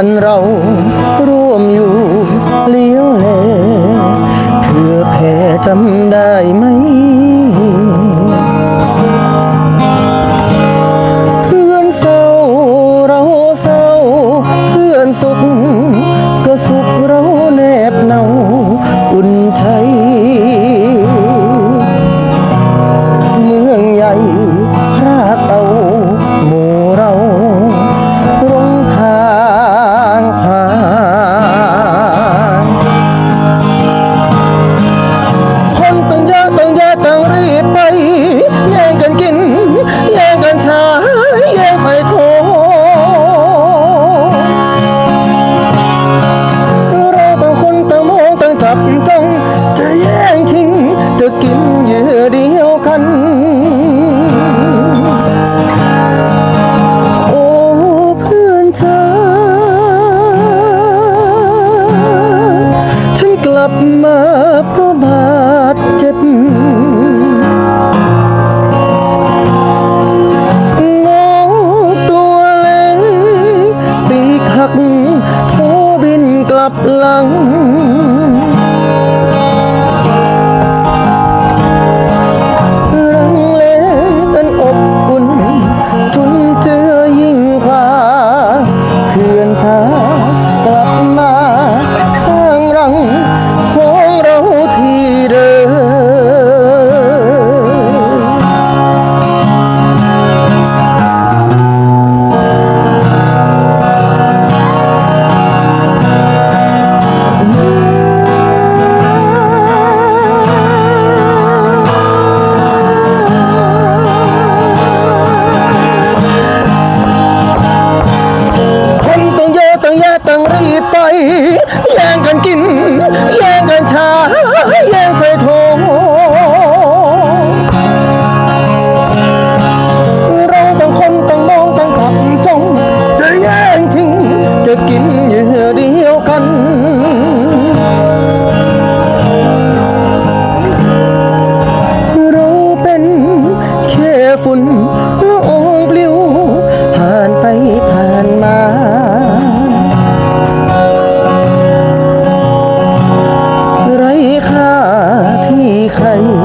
านเราร่วมอยู่เลี้ยวเลเพื่อแผ่จำได้ไหม มองต่างจับจ้องจะแย่งทิ้งจะกินเหยื่อเดียวกัน โอ้เพื่อนจ้าฉันกลับมาเพราะบาดเจ็บนกตัวเล็กปีกหักโทบินกลับหลัง ต้องแย่ต้องรีบไป แย่งกันกิน แย่งกันชา แย่งใส่โถเราต้องคนต้องมองต้องจับจงจะแย่งทิ้ง จะกินเหยื่อเดียวกันเราเป็นแค่ฝุ่นละอองปลิว ไ